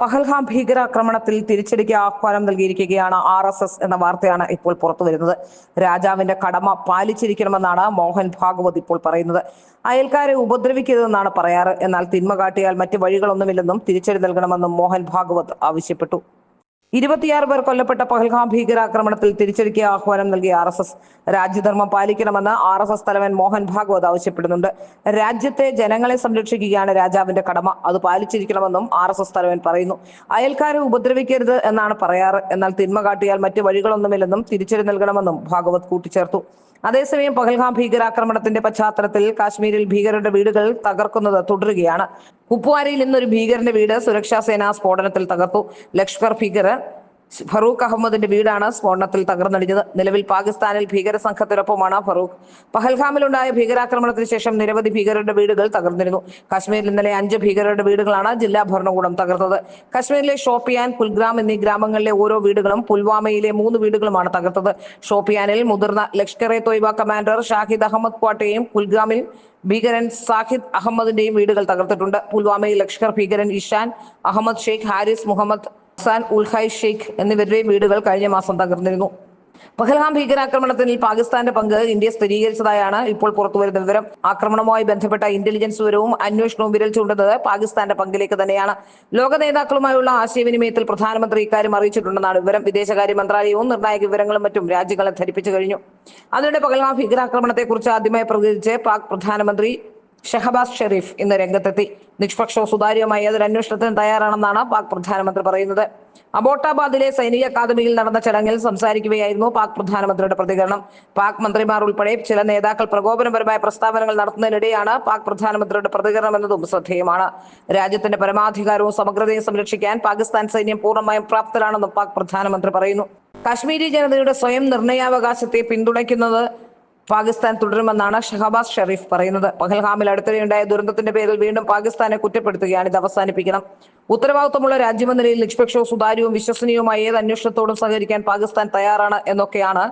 പഹൽഗാം ഭീകരാക്രമണത്തിൽ തിരിച്ചടിക്ക് ആഹ്വാനം നൽകിയിരിക്കുകയാണ് ആർ എസ് എസ് എന്ന വാർത്തയാണ് ഇപ്പോൾ പുറത്തു വരുന്നത്. രാജാവിന്റെ കടമ പാലിച്ചിരിക്കണമെന്നാണ് മോഹൻ ഭാഗവത് ഇപ്പോൾ പറയുന്നത്. അയൽക്കാരെ ഉപദ്രവിക്കരുതെന്നാണ് പറയാറ്. എന്നാൽ തിന്മ കാട്ടിയാൽ മറ്റ് വഴികളൊന്നുമില്ലെന്നും തിരിച്ചടി നൽകണമെന്നും മോഹൻ ഭാഗവത് ആവശ്യപ്പെട്ടു. ഇരുപത്തിയാറ് പേർ കൊല്ലപ്പെട്ട പഹൽഗാം ഭീകരാക്രമണത്തിൽ തിരിച്ചടിക്ക് ആഹ്വാനം നൽകിയ ആർ എസ് എസ് രാജ്യധർമ്മം പാലിക്കണമെന്ന് ആർ എസ് എസ് തലവൻ മോഹൻ ഭാഗവത് ആവശ്യപ്പെടുന്നുണ്ട്. രാജ്യത്തെ ജനങ്ങളെ സംരക്ഷിക്കുകയാണ് രാജാവിന്റെ കടമ. അത് പാലിച്ചിരിക്കണമെന്നും ആർ എസ് എസ് തലവൻ പറയുന്നു. അയൽക്കാരെ ഉപദ്രവിക്കരുത് എന്നാണ് പറയാറ്. എന്നാൽ തിന്മ കാട്ടിയാൽ മറ്റു വഴികളൊന്നുമില്ലെന്നും തിരിച്ചടി നൽകണമെന്നും ഭാഗവത് കൂട്ടിച്ചേർത്തു. അതേസമയം പഹൽഗാം ഭീകരാക്രമണത്തിന്റെ പശ്ചാത്തലത്തിൽ കാശ്മീരിൽ ഭീകരരുടെ വീടുകൾ തകർക്കുന്നത് തുടരുകയാണ്. കുപ്വാരയിൽ ഇന്നൊരു ഭീകരന്റെ വീട് സുരക്ഷാ സേന സ്ഫോടനത്തിൽ തകർത്തു. ലഷ്കർ ഭീകരർ ഫറൂഖ് അഹമ്മദിന്റെ വീടാണ് സ്ഫോടനത്തിൽ തകർന്നടിഞ്ഞത് നിലവിൽ പാകിസ്ഥാനിൽ ഭീകര സംഘത്തിനൊപ്പമാണ് ഫറൂഖ്. പഹൽഗാമിലുണ്ടായ ഭീകരാക്രമണത്തിന് ശേഷം നിരവധി ഭീകരരുടെ വീടുകൾ തകർന്നിരുന്നു. കാശ്മീരിൽ ഇന്നലെ അഞ്ച് ഭീകരരുടെ വീടുകളാണ് ജില്ലാ ഭരണകൂടം തകർത്തത്. കാശ്മീരിലെ ഷോപ്പിയാൻ കുൽഗ്രാം എന്നീ ഗ്രാമങ്ങളിലെ ഓരോ വീടുകളും പുൽവാമയിലെ മൂന്ന് വീടുകളുമാണ് തകർത്തത്. ഷോപ്പിയാനിൽ മുതിർന്ന ലഷ്കർ എ തോയ്ബ കമാൻഡർ ഷാഹിദ് അഹമ്മദ് ക്വാട്ടയും കുൽഗ്രാമിൽ ഭീകരൻ സാഹിദ് അഹമ്മദിന്റെയും വീടുകൾ തകർത്തിട്ടുണ്ട്. പുൽവാമയിൽ ലഷ്കർ ഭീകരൻ ഇഷാൻ അഹമ്മദ് ഷെയ്ഖ് ഹാരിസ് മുഹമ്മദ് ഹസാൻ ഉൽഹൈ ഷെയ്ഖ് എന്നിവരുടെയും വീടുകൾ കഴിഞ്ഞ മാസം തകർന്നിരുന്നു. പഹൽഗാം ഭീകരാക്രമണത്തിൽ പാകിസ്ഥാന്റെ പങ്ക് ഇന്ത്യ സ്ഥിരീകരിച്ചതായാണ് ഇപ്പോൾ പുറത്തുവരുന്ന വിവരം. ആക്രമണവുമായി ബന്ധപ്പെട്ട ഇന്റലിജൻസ് വിവരവും അന്വേഷണവും വിരൽ ചൂണ്ടുന്നത് പാകിസ്ഥാന്റെ പങ്കിലേക്ക് തന്നെയാണ്. ലോക നേതാക്കളുമായുള്ള ആശയവിനിമയത്തിൽ പ്രധാനമന്ത്രി ഇക്കാര്യം അറിയിച്ചിട്ടുണ്ടെന്നാണ് വിവരം. വിദേശകാര്യ മന്ത്രാലയവും നിർണായക വിവരങ്ങളും മറ്റും രാജ്യങ്ങളെ ധരിപ്പിച്ചു കഴിഞ്ഞു. അതിനിടെ പഹൽഗാം ഭീകരാക്രമണത്തെക്കുറിച്ച് ആദ്യമായി പ്രതികരിച്ച് പാക് പ്രധാനമന്ത്രി ഷഹബാസ് ഷെരീഫ് ഇന്ന് രംഗത്തെത്തി. നിഷ്പക്ഷവും സുതാര്യവുമായ ഏതൊരു അന്വേഷണത്തിന് തയ്യാറാണെന്നാണ് പാക് പ്രധാനമന്ത്രി പറയുന്നത്. അബോട്ടാബാദിലെ സൈനിക അക്കാദമിയിൽ നടന്ന ചടങ്ങിൽ സംസാരിക്കുകയായിരുന്നു പാക് പ്രധാനമന്ത്രിയുടെ പ്രതികരണം. പാക് മന്ത്രിമാർ ഉൾപ്പെടെ ചില നേതാക്കൾ പ്രകോപനപരമായ പ്രസ്താവനകൾ നടത്തുന്നതിനിടെയാണ് പാക് പ്രധാനമന്ത്രിയുടെ പ്രതികരണം എന്നതും ശ്രദ്ധേയമാണ്. രാജ്യത്തിന്റെ പരമാധികാരവും സമഗ്രതയും സംരക്ഷിക്കാൻ പാകിസ്ഥാൻ സൈന്യം പൂർണമായും പ്രാപ്തരാണെന്നും പാക് പ്രധാനമന്ത്രി പറയുന്നു. കാശ്മീരി ജനതയുടെ സ്വയം നിർണയാവകാശത്തെ പിന്തുണയ്ക്കുന്നത് പാകിസ്ഥാൻ തുടരുമെന്നാണ് ഷഹബാസ് ഷെറീഫ് പറയുന്നത്. പഹൽഗാമിൽ അടുത്തിടെയുണ്ടായ ദുരന്തത്തിന്റെ പേരിൽ വീണ്ടും പാകിസ്ഥാനെ കുറ്റപ്പെടുത്തുകയാണ് ഇത് അവസാനിപ്പിക്കണം. ഉത്തരവാദിത്തമുള്ള രാജ്യമെന്ന നിലയിൽ നിഷ്പക്ഷവും സുതാര്യവും വിശ്വസനീയവുമായ ഏത് അന്വേഷണത്തോടും സഹകരിക്കാൻ പാകിസ്ഥാൻ തയ്യാറാണ് എന്നൊക്കെയാണ്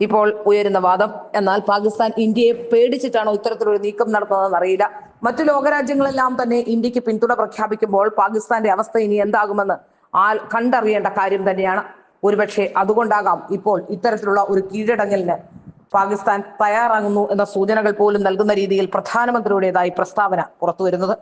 ഇപ്പോൾ ഉയരുന്ന വാദം. എന്നാൽ പാകിസ്ഥാൻ ഇന്ത്യയെ പേടിച്ചിട്ടാണ് ഇത്തരത്തിലൊരു നീക്കം നടത്തുന്നതെന്ന് അറിയില്ല. മറ്റു ലോകരാജ്യങ്ങളെല്ലാം തന്നെ ഇന്ത്യയ്ക്ക് പിന്തുണ പ്രഖ്യാപിക്കുമ്പോൾ പാകിസ്ഥാന്റെ അവസ്ഥ ഇനി എന്താകുമെന്ന് ആൾ കണ്ടറിയേണ്ട കാര്യം തന്നെയാണ്. ഒരുപക്ഷെ അതുകൊണ്ടാകാം ഇപ്പോൾ ഇത്തരത്തിലുള്ള ഒരു കീഴടങ്ങലിന് പാകിസ്ഥാൻ തയ്യാറാകുന്നു എന്ന സൂചനകൾ പോലും നൽകുന്ന രീതിയിൽ പ്രധാനമന്ത്രിയുടേതായി പ്രസ്താവന പുറത്തുവരുന്നത്.